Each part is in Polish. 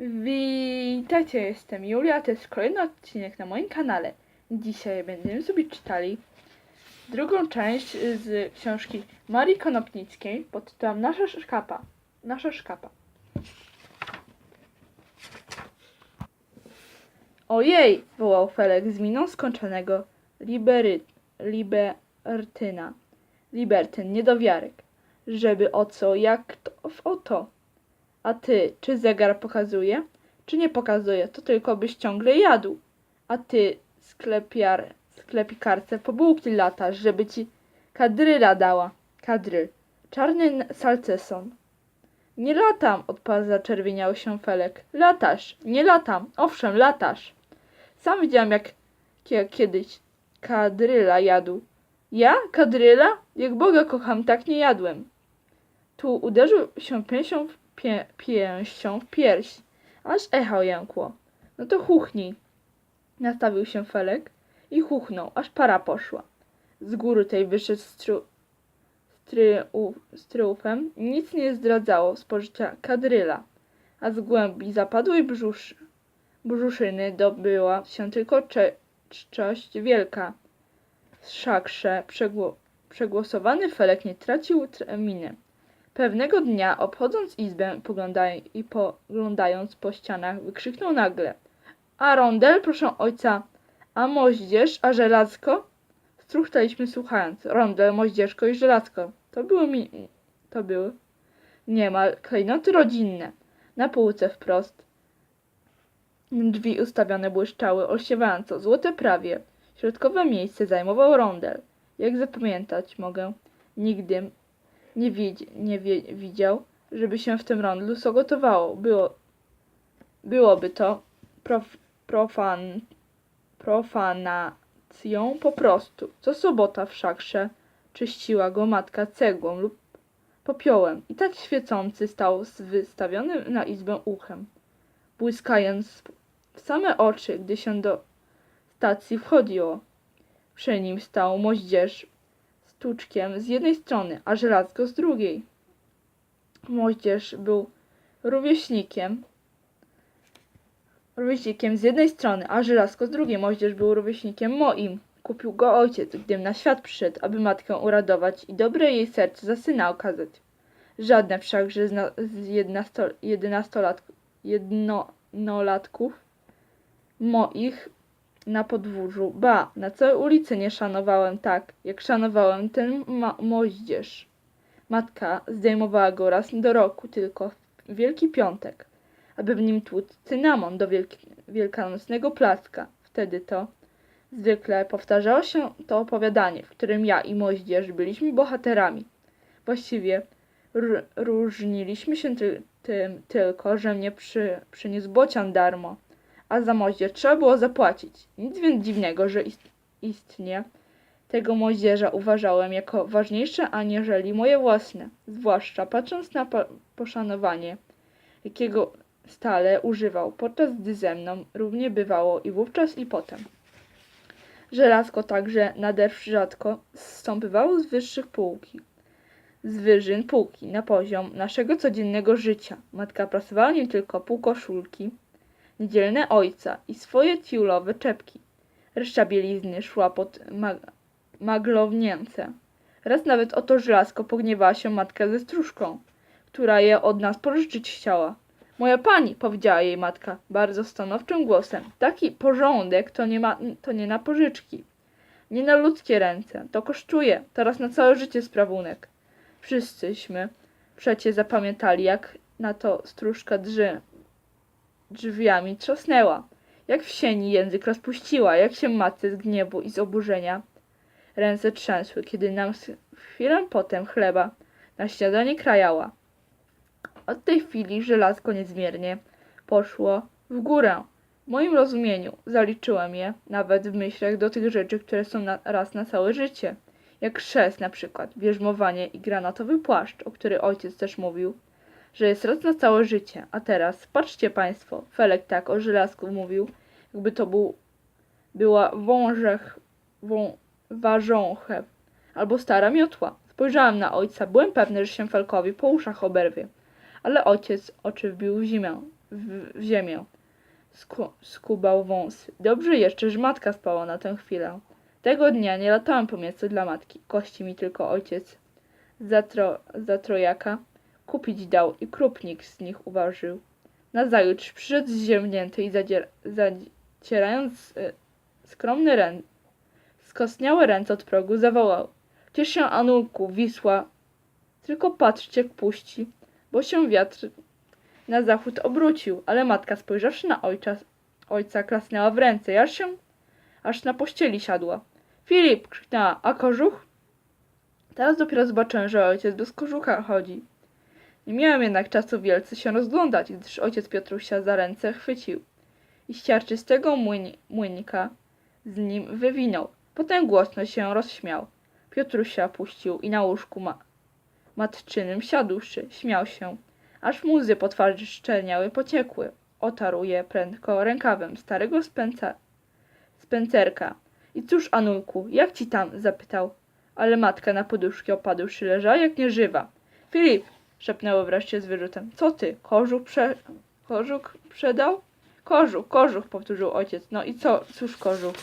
Witajcie, jestem Julia, to jest kolejny odcinek na moim kanale. Dzisiaj będziemy sobie czytali drugą część z książki Marii Konopnickiej pod tytułem Nasza szkapa. Nasza szkapa. Ojej! wołał Felek z miną skończonego libery, libertyna. Libertyn, niedowiarek. Żeby o co, jak to, o to. A ty, czy zegar pokazuje? Czy nie pokazuje? To tylko byś ciągle jadł. A ty, sklepiar, sklepikarce, po bułki latasz, żeby ci kadryla dała. Kadryl. Czarny salceson. Nie latam, odparł zaczerwieniał się Felek. Latasz. Nie latam. Owszem, latasz. Sam widziałem, jak kie- kiedyś kadryla jadł. Ja? Kadryla? Jak Boga kocham, tak nie jadłem. Tu uderzył się pięścią w, pięścią w pierś, aż echo jękło. No to chuchnij. Nastawił się Felek i chuchnął, aż para poszła. Z góry tej wyszedł z, tru, z, triumfem. Nic nie zdradzało spożycia kadryla, a z głębi zapadłej brzusz, brzuszyny dobyła się tylko cze, wielka. Szakrze przegło, przegłosowany Felek nie tracił tr- miny. Pewnego dnia, obchodząc izbę poglądaj, i poglądając po ścianach, wykrzyknął nagle A rondel, proszę ojca, a moździerz, a żelazko? Struchtaliśmy słuchając. Rondel, moździerzko i żelazko. To były mi... to były niemal klejnoty rodzinne. Na półce wprost drzwi ustawione błyszczały olsiewająco, złote prawie. Środkowe miejsce zajmował rondel. Jak zapamiętać mogę? Nigdy nie, wiedz, nie wie, widział, żeby się w tym rondlu co gotowało. Było, byłoby to prof, profan, profanacją po prostu. Co sobota w szakrze czyściła go matka cegłą lub popiołem i tak świecący stał z wystawionym na izbę uchem, błyskając w same oczy, gdy się do stacji wchodziło. Przy nim stał moździerz stuczkiem z jednej strony, a żelazko z drugiej. Moździerz był rówieśnikiem, rówieśnikiem z jednej strony, a żelazko z drugiej. Moździerz był rówieśnikiem moim. Kupił go ojciec, gdym na świat przyszedł, aby matkę uradować i dobre jej serce za syna okazać. Żadne wszakże z, na, z jednasto, jedenastolat, jednolatków moich na podwórzu, ba, na całej ulicy nie szanowałem tak, jak szanowałem ten ma- moździerz. Matka zdejmowała go raz do roku tylko w Wielki Piątek, aby w nim tłuc cynamon do wielkanocnego placka. Wtedy to zwykle powtarzało się to opowiadanie, w którym ja i moździerz byliśmy bohaterami. Właściwie r- różniliśmy się ty- tym tylko, że mnie przy- przyniósł bocian darmo a za moździerz trzeba było zapłacić. Nic więc dziwnego, że ist- istnie tego moździerza uważałem jako ważniejsze aniżeli moje własne, zwłaszcza patrząc na po- poszanowanie, jakiego stale używał, podczas gdy ze mną równie bywało i wówczas i potem. Żelazko także nader rzadko zstąpywało z wyższych półki, z wyżyn półki na poziom naszego codziennego życia. Matka prasowała nim tylko pół koszulki, niedzielne ojca i swoje tiulowe czepki. Reszta bielizny szła pod mag maglownięce. Raz nawet o to żelazko pogniewała się matka ze stróżką, która je od nas pożyczyć chciała. Moja pani, powiedziała jej matka bardzo stanowczym głosem, taki porządek to nie, ma, to nie na pożyczki. Nie na ludzkie ręce. To kosztuje. Teraz na całe życie sprawunek. Wszyscyśmy przecie zapamiętali, jak na to stróżka drży, drzwiami trzasnęła. Jak w sieni język rozpuściła, jak się matce z gniewu i z oburzenia. Ręce trzęsły, kiedy nam chwilę potem chleba na śniadanie krajała. Od tej chwili żelazko niezmiernie poszło w górę. W moim rozumieniu zaliczyłem je nawet w myślach do tych rzeczy, które są na, raz na całe życie. Jak chrzest na przykład, bierzmowanie i granatowy płaszcz, o który ojciec też mówił że jest raz na całe życie. A teraz, patrzcie Państwo, Felek tak o żelazku mówił, jakby to był, była wążech, wą, ważąchew albo stara miotła. Spojrzałem na ojca, byłem pewny, że się Felkowi po uszach oberwie. Ale ojciec oczy wbił w zimę. w, w ziemię. Sku, skubał wąsy. Dobrze jeszcze, że matka spała na tę chwilę. Tego dnia nie latałem po mięso dla matki. Kości mi tylko ojciec za trojaka kupić dał i krupnik z nich uważył. Nazajutrz przyszedł zziębnięty i zadzier, zacierając y, skromny ręce, skostniałe ręce od progu, zawołał. Ciesz się, Anulku, Wisła, tylko patrzcie, jak puści, bo się wiatr na zachód obrócił, ale matka spojrzawszy na ojca, ojca klasnęła w ręce, aż się, aż na pościeli siadła. Filip, krzyknęła, a kożuch? Teraz dopiero zobaczyłem, że ojciec bez kożucha chodzi. Nie miałem jednak czasu wielce się rozglądać, gdyż ojciec Piotrusia za ręce chwycił i ściarczystego młyni, młynika z nim wywinął. Potem głośno się rozśmiał. Piotrusia puścił i na łóżku ma matczynym siadłszy, śmiał się, aż mu łzy po twarzy szczelniały pociekły. Otarł je prędko rękawem starego spęca, spęcerka. I cóż, Anulku, jak ci tam? zapytał. Ale matka na poduszki opadłszy leżała jak nieżywa. Filip, szepnęło wreszcie z wyrzutem. Co ty, kożuch prze... kożuch przedał? Kożuch, kożuch, powtórzył ojciec. No i co, cóż kożuch?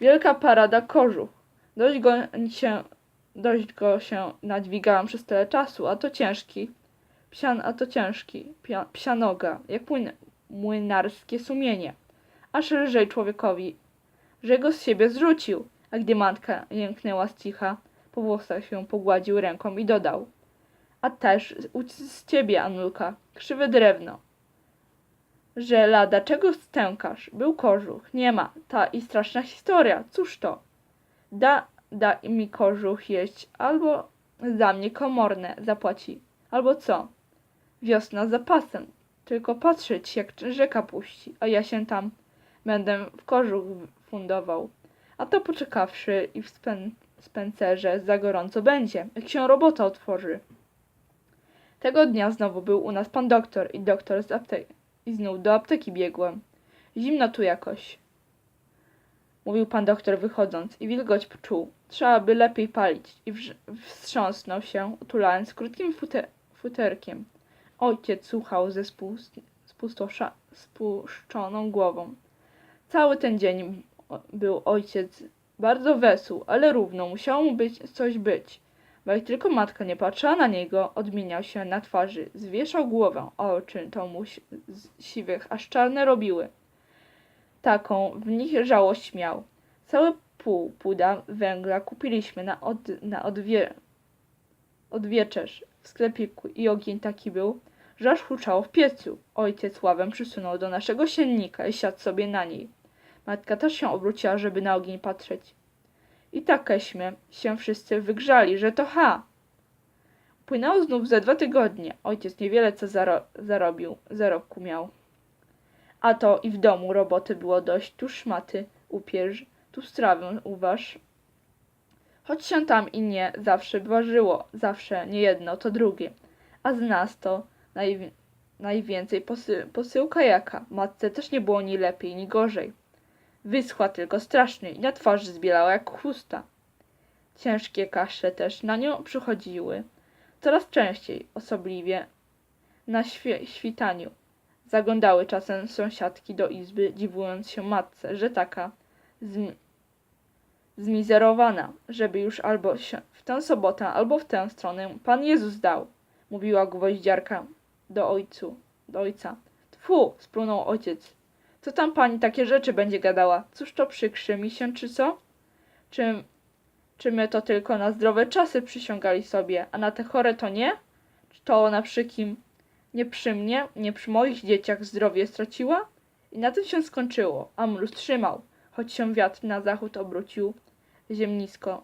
Wielka parada kożuch. Dość go się, dość go się nadźwigałam przez tyle czasu, a to ciężki. Psian, a to ciężki. Pia, psia noga, jak młyn, młynarskie sumienie. Aż lżej człowiekowi, że go z siebie zrzucił. A gdy matka jęknęła z cicha, po włosach się pogładził ręką i dodał. A też z, ciebie, Anulka, krzywe drewno. Że lada, czego stękasz? Był kożuch. Nie ma. Ta i straszna historia. Cóż to? Da, da mi kożuch jeść, albo za mnie komorne zapłaci. Albo co? Wiosna z zapasem. Tylko patrzeć, jak rzeka puści, a ja się tam będę w kożuch fundował. A to poczekawszy i w spę spencerze za gorąco będzie, jak się robota otworzy. Tego dnia znowu był u nas pan doktor i doktor z apteki. I znów do apteki biegłem. Zimno tu jakoś. Mówił pan doktor wychodząc i wilgoć czuł. Trzeba by lepiej palić. I wstrząsnął się, utulając krótkim fute futerkiem. Ojciec słuchał ze spuszczoną głową. Cały ten dzień był ojciec bardzo wesół, ale równo musiało mu być coś być. Bo jak tylko matka nie patrzyła na niego, odmieniał się na twarzy, zwieszał głowę, oczy to mu z siwych aż czarne robiły. Taką w nich żałość miał. Całe pół puda węgla kupiliśmy na, od, na odwie, odwieczerz w sklepiku i ogień taki był, że aż huczało w piecu. Ojciec ławę przysunął do naszego siennika i siadł sobie na niej. Matka też się obróciła, żeby na ogień patrzeć. I takeśmy się wszyscy wygrzali, że to ha. Płynęło znów ze dwa tygodnie. Ojciec niewiele co zaro zarobił, zarobku miał. A to i w domu roboty było dość. Tu szmaty upierz, tu strawę uważ. Choć się tam i nie zawsze ważyło, zawsze nie jedno, to drugie. A z nas to najwi najwięcej posy posyłka jaka. Matce też nie było ni lepiej, ni gorzej. Wyschła tylko strasznie i na twarzy zbielała jak chusta. Ciężkie kaszle też na nią przychodziły. Coraz częściej, osobliwie na świe- świtaniu. Zaglądały czasem sąsiadki do izby, dziwując się matce, że taka zm- zmizerowana, żeby już albo w tę sobotę, albo w tę stronę Pan Jezus dał, mówiła gwoździarka do ojcu, do ojca. Tfu, splunął ojciec. Co tam pani takie rzeczy będzie gadała? Cóż to przykrzy mi się, czy co? Czy, czy my to tylko na zdrowe czasy przysiągali sobie, a na te chore to nie? Czy to ona przy kim? Nie przy mnie, nie przy moich dzieciach zdrowie straciła? I na tym się skończyło, a mróz trzymał, choć się wiatr na zachód obrócił ziemnisko.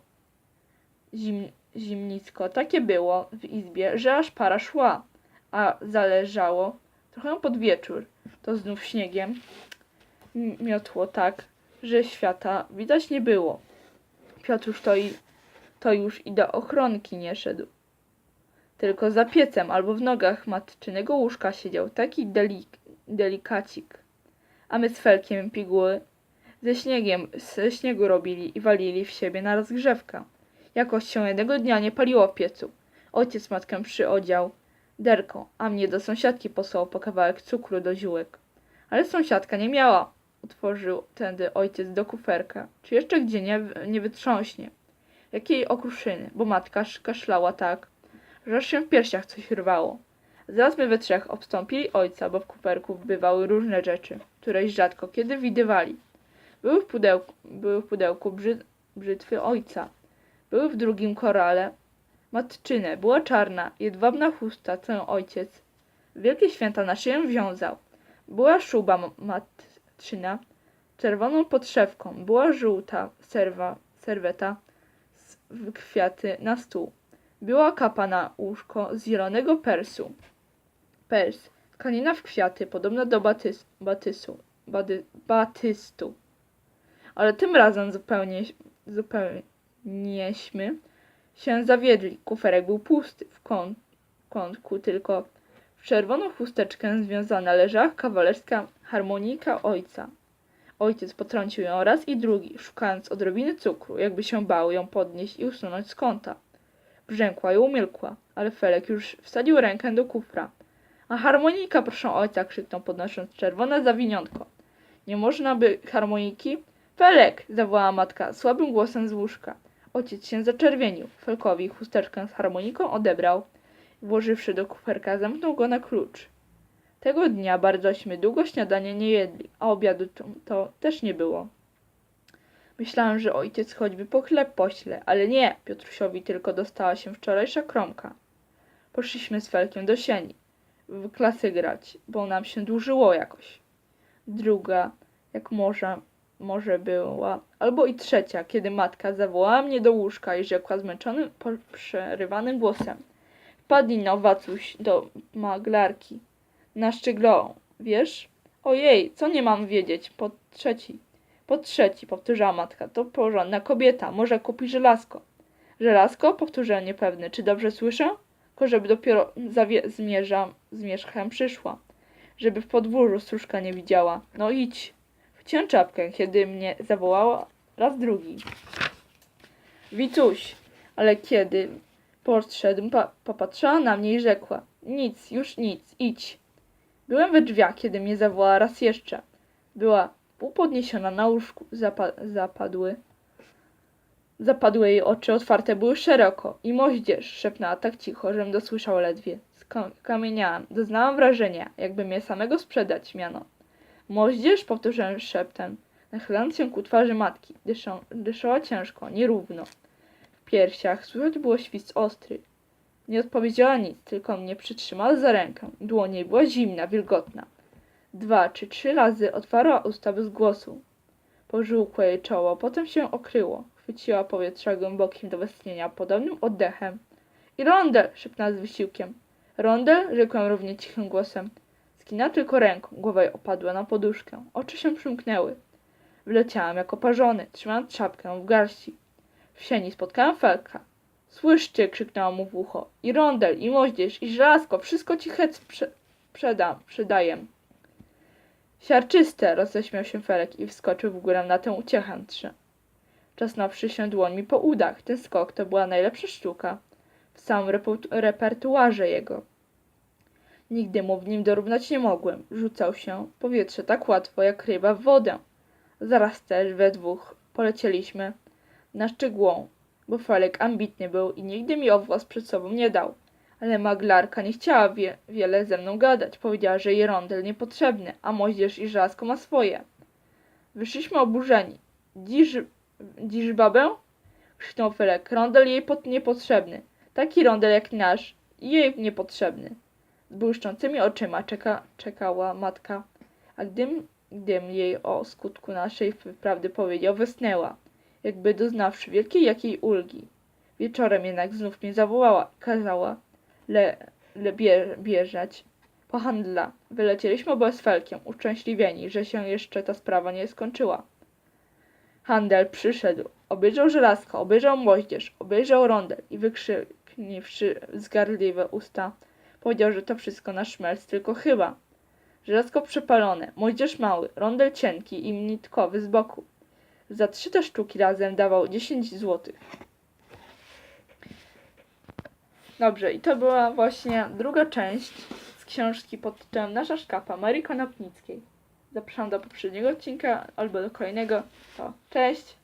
Zim, zimnisko. Takie było w izbie, że aż para szła, a zależało trochę pod wieczór. To znów śniegiem miotło tak, że świata widać nie było. Piotruś to, i, to już i do ochronki nie szedł. Tylko za piecem albo w nogach matczynego łóżka siedział taki delik, delikacik. A my z Felkiem piguły ze śniegiem, ze śniegu robili i walili w siebie na rozgrzewkę. Jakoś się jednego dnia nie paliło w piecu. Ojciec matkę przyodział, Derko, a mnie do sąsiadki posłał po kawałek cukru do ziółek. Ale sąsiadka nie miała. Otworzył tędy ojciec do kuferka. Czy jeszcze gdzie nie, nie wytrząśnie? Jakiej okruszyny, bo matka sz- kaszlała tak, że aż się w piersiach coś rwało. Zaraz my we trzech obstąpili ojca, bo w kuferku bywały różne rzeczy, któreś rzadko kiedy widywali. Były w pudełku, były w pudełku brzy, brzytwy ojca. Były w drugim korale matczyne. Była czarna, jedwabna chusta, co ojciec. W wielkie święta na szyję wiązał. Była szuba matczyna, czerwoną podszewką. Była żółta serwa, serweta z, kwiaty na stół. Była kapa na łóżko z zielonego persu. Pers, tkanina w kwiaty, podobna do batys, batysu, bady, batystu. Ale tym razem zupełnie, zupełnieśmy się zawiedli. Kuferek był pusty, w kąt, kątku tylko w czerwoną chusteczkę związana leżała kawalerska harmonika ojca. Ojciec potrącił ją raz i drugi, szukając odrobiny cukru, jakby się bał ją podnieść i usunąć z kąta. Brzękła i umilkła, ale Felek już wsadził rękę do kufra. A harmonika, proszę ojca, krzyknął podnosząc czerwone zawiniątko. Nie można by harmoniki? Felek! zawołała matka słabym głosem z łóżka. Ojciec się zaczerwienił. Felkowi chusteczkę z harmoniką odebrał. Włożywszy do kuferka, zamknął go na klucz. Tego dnia bardzośmy długo śniadanie nie jedli, a obiadu to, też nie było. Myślałem, że ojciec choćby po chleb pośle, ale nie, Piotrusiowi tylko dostała się wczorajsza kromka. Poszliśmy z Felkiem do sieni, w klasy grać, bo nam się dłużyło jakoś. Druga, jak może, może była, albo i trzecia, kiedy matka zawołała mnie do łóżka i rzekła zmęczonym, przerywanym głosem. Wpadnij no, Wacuś, do maglarki. Na szczyglą, wiesz? Ojej, co nie mam wiedzieć? Po trzeci. Po trzeci, powtórzyła matka, to porządna kobieta, może kupi żelazko. Żelazko? Powtórzyłem niepewny. Czy dobrze słyszę? Tylko żeby dopiero zmierzam, zmierzchem przyszła. Żeby w podwórzu stróżka nie widziała. No idź. Wciąłem czapkę, kiedy mnie zawołała raz drugi. Wicuś, ale kiedy podszedł, pa- popatrzyła na mnie i rzekła. Nic, już nic, idź. Byłem we drzwiach, kiedy mnie zawołała raz jeszcze. Była upodniesiona na łóżku, zapa- zapadły. Zapadły jej oczy, otwarte były szeroko i moździerz szepnęła tak cicho, żem dosłyszał ledwie. Skamieniałam, doznałam wrażenia, jakby mnie samego sprzedać miano. Moździerz, powtórzyłem szeptem, nachylając się ku twarzy matki. Dyszą, dyszała ciężko, nierówno. W piersiach słychać było świst ostry. Nie odpowiedziała nic, tylko mnie przytrzymała za rękę. Dłoń jej była zimna, wilgotna. Dwa czy trzy razy otwarła usta bez głosu. Pożółkło jej czoło, potem się okryło. Chwyciła powietrza głębokim do westchnienia, podobnym oddechem. I rondel! szepnęła z wysiłkiem. Rondel? rzekłem równie cichym głosem. Skina tylko ręką, głowa jej opadła na poduszkę. Oczy się przymknęły. Wleciałam jak oparzony, trzymając czapkę w garści. W sieni spotkałem Felka. Słyszcie, krzyknęła mu w ucho. I rondel, i moździerz, i żelazko, wszystko ci hec prze, przedam, przydaję. Siarczyste, roześmiał się Felek i wskoczył w górę na tę uciechę trze. Czasnąwszy się dłońmi po udach, ten skok to była najlepsza sztuka w repu- repertuarze jego. Nigdy mu w nim dorównać nie mogłem. Rzucał się w powietrze tak łatwo jak ryba w wodę. Zaraz też we dwóch polecieliśmy na szczegółą, bo Felek ambitny był i nigdy mi o włos przed sobą nie dał. Ale maglarka nie chciała wie, wiele ze mną gadać. Powiedziała, że jej rondel niepotrzebny, a moździerz i żelazko ma swoje. Wyszliśmy oburzeni. Dziś, dziś babę? krzyknął Felek. Rondel jej pot niepotrzebny. Taki rondel jak nasz. Jej niepotrzebny. Błyszczącymi oczyma czeka, czekała matka, a gdym, gdym jej o skutku naszej wprawdy powiedział, wysnęła, jakby doznawszy wielkiej jakiej ulgi. Wieczorem jednak znów mnie zawołała i kazała le, le bie, bierzeć po handla. Wylecieliśmy oboje z Felkiem, uszczęśliwieni, że się jeszcze ta sprawa nie skończyła. Handel przyszedł, obejrzał żelazko, obejrzał moździerz, obejrzał rondel i wykrzykniwszy zgardliwe usta, powiedział, że to wszystko na szmelc, tylko chyba. Żelazko przepalone, moździerz mały, rondel cienki i nitkowy z boku. Za trzy te sztuki razem dawał 10 złotych. Dobrze, i to była właśnie druga część z książki pod tytułem Nasza szkapa Marii Konopnickiej. Zapraszam do poprzedniego odcinka albo do kolejnego. To cześć!